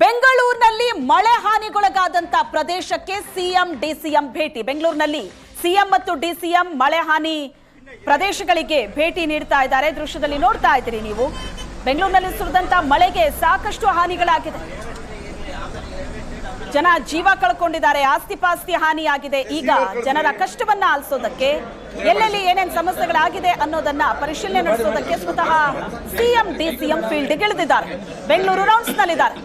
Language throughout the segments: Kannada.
ಬೆಂಗಳೂರಿನಲ್ಲಿ ಮಳೆ ಹಾನಿಗೊಳಗಾದಂತ ಪ್ರದೇಶಕ್ಕೆ ಸಿಎಂ, ಡಿಸಿಎಂ ಭೇಟಿ. ಬೆಂಗಳೂರಿನಲ್ಲಿ ಸಿಎಂ ಮತ್ತು ಡಿಸಿಎಂ ಮಳೆ ಹಾನಿ ಪ್ರದೇಶಗಳಿಗೆ ಭೇಟಿ ನೀಡ್ತಾ ಇದ್ದಾರೆ. ದೃಶ್ಯದಲ್ಲಿ ನೋಡ್ತಾ ಇದ್ದೀರಿ ನೀವು. ಬೆಂಗಳೂರಿನಲ್ಲಿ ಸುರಿದಂತ ಮಳೆಗೆ ಸಾಕಷ್ಟು ಹಾನಿಗಳಾಗಿದೆ. ಜನ ಜೀವ ಕಳ್ಕೊಂಡಿದ್ದಾರೆ ಆಸ್ತಿ ಪಾಸ್ತಿ ಹಾನಿಯಾಗಿದೆ ಈಗ ಜನರ ಕಷ್ಟವನ್ನ ಆಲಿಸೋದಕ್ಕೆ ಎಲ್ಲೆಲ್ಲಿ ಏನೇನು ಸಮಸ್ಯೆಗಳಾಗಿದೆ ಅನ್ನೋದನ್ನ ಪರಿಶೀಲನೆ ನಡೆಸೋದಕ್ಕೆ ಸ್ವತಃ ಸಿಎಂ ಡಿಸಿಎಂ ಫೀಲ್ಡ್ ಗೆಳೆದಿದ್ದಾರೆ ಬೆಂಗಳೂರು ರೌಂಡ್ಸ್ ನಲ್ಲಿದ್ದಾರೆ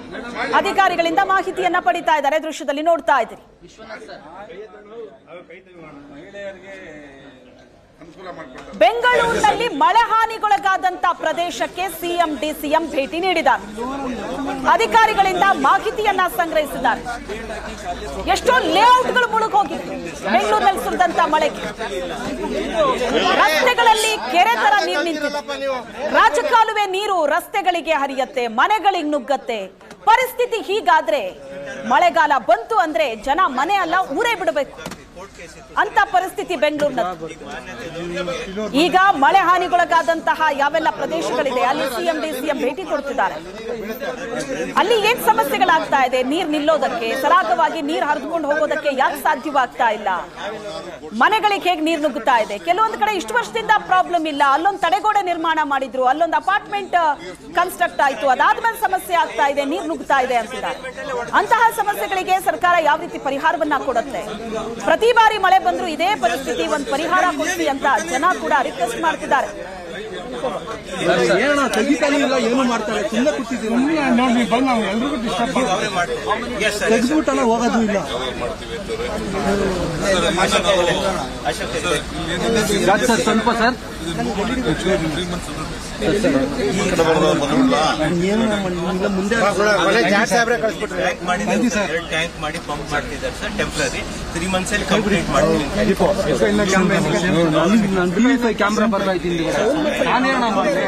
ಅಧಿಕಾರಿಗಳಿಂದ ಮಾಹಿತಿಯನ್ನ ಪಡಿತಾ ಇದ್ದಾರೆ. ದೃಶ್ಯದಲ್ಲಿ ನೋಡ್ತಾ ಇದ್ದೀರಿ. ಬೆಂಗಳೂರಿನಲ್ಲಿ ಮಳೆ ಹಾನಿಗೊಳಗಾದಂತ ಪ್ರದೇಶಕ್ಕೆ ಸಿಎಂ, ಡಿಸಿಎಂ ಭೇಟಿ ನೀಡಿದ್ದಾರೆ. ಅಧಿಕಾರಿಗಳಿಂದ ಮಾಹಿತಿಯನ್ನ ಸಂಗ್ರಹಿಸಿದ್ದಾರೆ. ಎಷ್ಟೋ ಲೇಔಟ್ಗಳು ಮುಳುಗೋಗಿದೆ ಬೆಂಗಳೂರಿನಲ್ಲಿ ಸುರಿದಂತ ಮಳೆಗೆ. ರಸ್ತೆಗಳಲ್ಲಿ ಕೆರೆ ತರ ನೀರು ನಿಂತಿದೆ. ರಾಜಕಾಲುವೆ ನೀರು ರಸ್ತೆಗಳಿಗೆ ಹರಿಯತ್ತೆ, ಮನೆಗಳಿಗೆ ನುಗ್ಗತ್ತೆ. ಪರಿಸ್ಥಿತಿ ಹೀಗಾದ್ರೆ ಮಳೆಗಾಲ ಬಂತು ಅಂದ್ರೆ ಜನ ಮನೆ ಅಲ್ಲ ಊರೇ ಬಿಡಬೇಕು. ಅಂತ ಪರಿಸ್ಥಿತಿ ಬೆಂಗಳೂರಿನ ಈಗ ಮಳೆ ಹಾನಿಗೊಳಗಾದಂತಹ ಯಾವೆಲ್ಲ ಪ್ರದೇಶಗಳಿದೆ? ಅಲ್ಲಿ ಸಿಎಂ, ಡಿಸಿಎಂ ಭೇಟಿ ಕೊಡ್ತಿದ್ದಾರೆ. ಅಲ್ಲಿ ಏನ್ ಸಮಸ್ಯೆಗಳಾಗ್ತಾ ಇದೆ? ನೀರ್ ನಿಲ್ಲೋದಕ್ಕೆ, ಸರಾಗವಾಗಿ ನೀರ್ ಹರಿದುಕೊಂಡು ಹೋಗೋದಕ್ಕೆ ಯಾಕೆ ಸಾಧ್ಯವಾಗ್ತಾ ಇಲ್ಲ? ಮನೆಗಳಿಗೆ ಹೇಗೆ ನೀರ್ ನುಗ್ಗುತ್ತಾ ಇದೆ? ಕೆಲವೊಂದು ಕಡೆ ಇಷ್ಟು ವರ್ಷದಿಂದ ಪ್ರಾಬ್ಲಮ್ ಇಲ್ಲ. ಅಲ್ಲೊಂದು ತಡೆಗೋಡೆ ನಿರ್ಮಾಣ ಮಾಡಿದ್ರು. ಅಲ್ಲೊಂದು ಅಪಾರ್ಟ್ಮೆಂಟ್ ಕನ್ಸ್ಟ್ರಕ್ಟ್ ಆಯ್ತು. ಅದಾದ್ಮೇಲೆ ಸಮಸ್ಯೆ ಆಗ್ತಾ ಇದೆ, ನೀರ್ ನುಗ್ಗುತ್ತಾ ಇದೆ ಅಂತಿದ್ದಾರೆ. ಅಂತಹ ಸಮಸ್ಯೆಗಳಿಗೆ ಸರ್ಕಾರ ಯಾವ ರೀತಿ ಪರಿಹಾರವನ್ನ ಕೊಡುತ್ತೆ? ಪ್ರತಿ ಬಾರಿ ಮಳೆ ಬಂದ್ರು ಇದೇ ಪರಿಸ್ಥಿತಿ ಒಂದು ಪರಿಹಾರ ಕೊಡಿಸಿ ಅಂತ ಜನ ಕೂಡ ರಿಕ್ವೆಸ್ಟ್ ಮಾಡ್ತಿದ್ದಾರೆ. ಏನಣ್ಣ ತೆಗಿತಾನೆ ಇಲ್ಲ ಏನು ಮಾಡ್ತಾರೆ ಸುಮ್ಮನೆ ಕೂತಿದ್ದೀವಿ ನೋಡಿ ಬಂದು ನಾವು ಎಲ್ರಿಗೂ ಡಿಸ್ಟರ್ಬ್ ತೆಗೆದ್ಬಿಟ್ಟಲ್ಲ ಹೋಗೋದು ಇಲ್ಲ. ರಾಜ್ ಸರ್ ಸ್ವಲ್ಪ ಸರ್? ಎರಡು ಟ್ಯಾಂಕ್ ಮಾಡಿ ಪಂಪ್ ಮಾಡ್ತಿದ್ದಾರೆ ಸರ್ ಟೆಂಪ್ರರಿ ತ್ರೀ ಮಂತ್ಸ್ ಅಲ್ಲಿ ಕಂಪ್ಲೀಟ್ ಮಾಡ್ತೀವಿ ಕ್ಯಾಮ್ರಾ ಬರ್ತಾಯ್ತು ಇಲ್ಲಿ ನಾನೇನಣ್ಣ ಮಾಡಿದೆ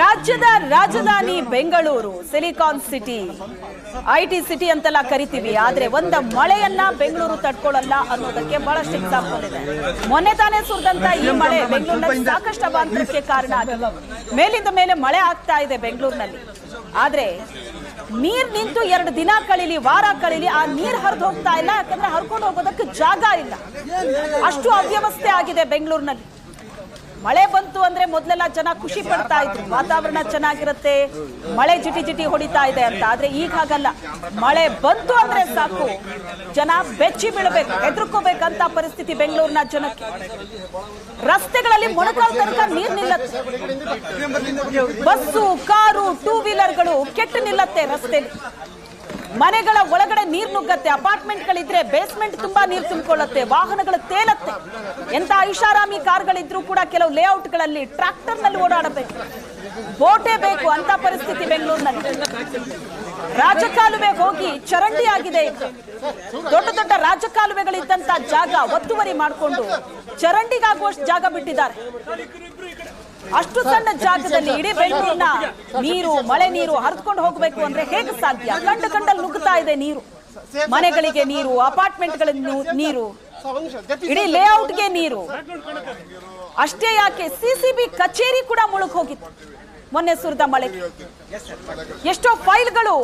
ರಾಜ್ಯದ ರಾಜಧಾನಿ Bengaluru silicon city. IT city ಅಂತೆಲ್ಲ ಕರಿತೀವಿ ಆದ್ರೆ ಒಂದ ಮಳೆಯನ್ನ ಬೆಂಗಳೂರು ತಡ್ಕೊಳ್ಳಲ್ಲ ಅನ್ನೋದಕ್ಕೆ ಬಹಳಷ್ಟು ಎಕ್ಸಾಂಪಲ್ ಇದೆ. ಮೊನ್ನೆ ತಾನೇ ಸುರಿದಂತ ಈ ಮಳೆ ಬೆಂಗಳೂರಿನಲ್ಲಿ ಸಾಕಷ್ಟು ಅವಾಂತರಕ್ಕೆ ಕಾರಣ ಆಗಿದೆ. ಮೇಲಿಂದ ಮೇಲೆ ಮಳೆ ಆಗ್ತಾ ಇದೆ ಬೆಂಗಳೂರಿನಲ್ಲಿ. ಆದ್ರೆ ನೀರ್ ನಿಂತು ಎರಡು ದಿನ ಕಳೀಲಿ ವಾರ ಕಳೀಲಿ ಆ ನೀರ್ ಹರಿದು ಹೋಗ್ತಾ ಇಲ್ಲ ಯಾಕಂದ್ರೆ ಹರ್ಕೊಂಡು ಹೋಗೋದಕ್ಕೆ ಜಾಗ ಇಲ್ಲ. ಅಷ್ಟು ಅವ್ಯವಸ್ಥೆ ಆಗಿದೆ ಬೆಂಗಳೂರಿನಲ್ಲಿ. ಮಳೆ ಬಂತು ಅಂದ್ರೆ ಮೊದಲೆಲ್ಲ ಜನ ಖುಷಿ ಪಡ್ತಾ ಇದ್ರು. ವಾತಾವರಣ ಚೆನ್ನಾಗಿರುತ್ತೆ, ಮಳೆ ಜಿಟಿ ಜಿಟಿ ಹೊಡಿತಾ ಇದೆ ಅಂತ. ಆದ್ರೆ ಈಗ ಹಾಗಲ್ಲ. ಮಳೆ ಬಂತು ಅಂದ್ರೆ ಸಾಕು. ಜನ ಬೆಚ್ಚಿ ಬೀಳಬೇಕು, ಹೆದರ್ಕೋಬೇಕಂತ ಪರಿಸ್ಥಿತಿ ಬೆಂಗಳೂರಿನ ಜನಕ್ಕೆ. ರಸ್ತೆಗಳಲ್ಲಿ ಮೊಣಕಾಲ ತನಕ ನೀರ್ ನಿಲ್ಲತ್ತೆ. ಬಸ್ಸು, ಕಾರು ಟೂ ವೀಲರ್ಗಳು ಕೆಟ್ಟು ನಿಲ್ಲತ್ತೆ ರಸ್ತೆಲಿ. ಮನೆಗಳ ಒಳಗಡೆ ನೀರು ನುಗ್ಗತ್ತೆ, ಅಪಾರ್ಟ್ಮೆಂಟ್ಗಳಿದ್ರೆ ಬೇಸ್ಮೆಂಟ್ ತುಂಬಾ ನೀರು ತುಂಬಿಕೊಳ್ಳುತ್ತೆ, ವಾಹನಗಳು ತೇಲತ್ತೆ. ಎಂತ ಐಷಾರಾಮಿ ಕಾರ್ಗಳಿದ್ರು ಕೂಡ ಕೆಲವು ಲೇಔಟ್ಗಳಲ್ಲಿ ಟ್ರಾಕ್ಟರ್ನಲ್ಲಿ ಓಡಾಡಬೇಕು. ಬೋಟೇ ಬೇಕು ಅಂತ ಪರಿಸ್ಥಿತಿ ಬೆಂಗಳೂರಿನಲ್ಲಿ. ರಾಜಕಾಲುವೆ ಹೋಗಿ ಚರಂಡಿ ಆಗಿದೆ ದೊಡ್ಡ ದೊಡ್ಡ ರಾಜಕಾಲುವೆಗಳಿದ್ದಂತ ಜಾಗ ಒತ್ತುವರಿ ಮಾಡಿಕೊಂಡು ಚರಂಡಿಗಾಗುವಷ್ಟು ಜಾಗ ಬಿಟ್ಟಿದ್ದಾರೆ. ಅಷ್ಟು ಸಣ್ಣ ಜಾಗದಲ್ಲಿ ಇಡೀ ಬೆಂಗಳೂರಿನ ನೀರು, ಮಳೆ ನೀರು ಹರಿದುಕೊಂಡು ಹೋಗಬೇಕು ಅಂದ್ರೆ ಹೇಗೆ ಸಾಧ್ಯ? ಕಂಡ ಕಂಡಲ್ಲಿ ನುಗ್ಗುತ್ತಾ ಇದೆ ನೀರು. ಮನೆಗಳಿಗೆ ನೀರು ಅಪಾರ್ಟ್ಮೆಂಟ್ಗಳ ನೀರು ಇಡೀ ಲೇಔಟ್ಗೆ ನೀರು. ಅಷ್ಟೇ ಯಾಕೆ? ಸಿಸಿಬಿ ಕಚೇರಿ ಕೂಡ ಮುಳುಗ್ ಹೋಗಿತ್ತು ಮೊನ್ನೆ ಸುರಿದ ಮಳೆ. ಎಷ್ಟೋ ಫೈಲ್ಗಳು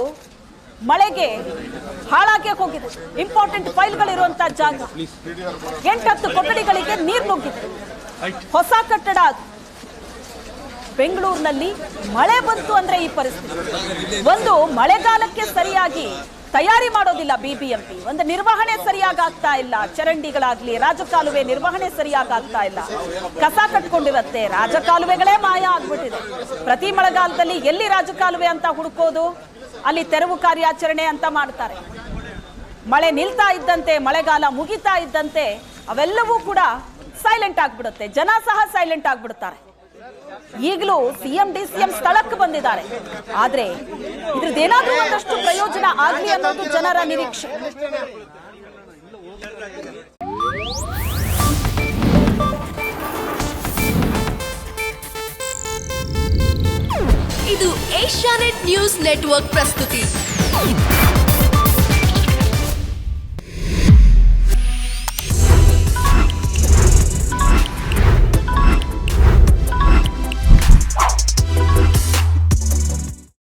ಮಳೆಗೆ ಹಾಳಾಗಿ ಹೋಗಿದೆ. ಇಂಪಾರ್ಟೆಂಟ್ ಫೈಲ್ಗಳಿರುವಂತ ಜಾಗ. ಎಂಟತ್ತು ಕೊಠಡಿಗಳಿಗೆ ನೀರು ನುಗ್ಗಿತ್ತು ಹೊಸ ಕಟ್ಟಡ ಬೆಂಗಳೂರಿನಲ್ಲಿ ಮಳೆ ಬಂತು ಅಂದ್ರೆ ಈ ಪರಿಸ್ಥಿತಿ. ಒಂದು ಮಳೆಗಾಲಕ್ಕೆ ಸರಿಯಾಗಿ ತಯಾರಿ ಮಾಡೋದಿಲ್ಲ ಬಿಬಿಎಂಪಿ ಒಂದು ನಿರ್ವಹಣೆ ಸರಿಯಾಗಿ ಆಗ್ತಾ ಇಲ್ಲ. ಚರಂಡಿಗಳಾಗ್ಲಿ, ರಾಜಕಾಲುವೆ ನಿರ್ವಹಣೆ ಸರಿಯಾಗಿ ಆಗ್ತಾ ಇಲ್ಲ. ಕಸ ಕಟ್ಕೊಂಡಿರತ್ತೆ. ರಾಜಕಾಲುವೆಗಳೇ ಮಾಯ ಆಗ್ಬಿಟ್ಟಿದೆ. ಪ್ರತಿ ಮಳೆಗಾಲದಲ್ಲಿ ಎಲ್ಲಿ ರಾಜಕಾಲುವೆ ಅಂತ ಹುಡುಕೋದು? ಅಲ್ಲಿ ತೆರವು ಕಾರ್ಯಾಚರಣೆ ಅಂತ ಮಾಡ್ತಾರೆ. ಮಳೆ ನಿಲ್ತಾ ಇದ್ದಂತೆ, ಮಳೆಗಾಲ ಮುಗಿತಾ ಇದ್ದಂತೆ, ಅವೆಲ್ಲವೂ ಕೂಡ ಸೈಲೆಂಟ್ ಆಗ್ಬಿಡುತ್ತೆ. ಜನ ಸಹ ಸೈಲೆಂಟ್ ಆಗ್ಬಿಡ್ತಾರೆ. ಈಗಲೂ ಸಿಎಂ ಡಿಸಿಎಂ ಸ್ಥಳಕ್ಕೆ ಬಂದಿದ್ದಾರೆ. ಆದ್ರೆ ಇದ್ರದ್ದೇನಾದ್ರೂ ಒಂದಷ್ಟು ಪ್ರಯೋಜನ ಆಗಲಿ ಅನ್ನೋದು ಜನರ ನಿರೀಕ್ಷೆ. ಇದು ಏಷ್ಯಾನೆಟ್ ನ್ಯೂಸ್ ನೆಟ್ವರ್ಕ್ ಪ್ರಸ್ತುತಿ.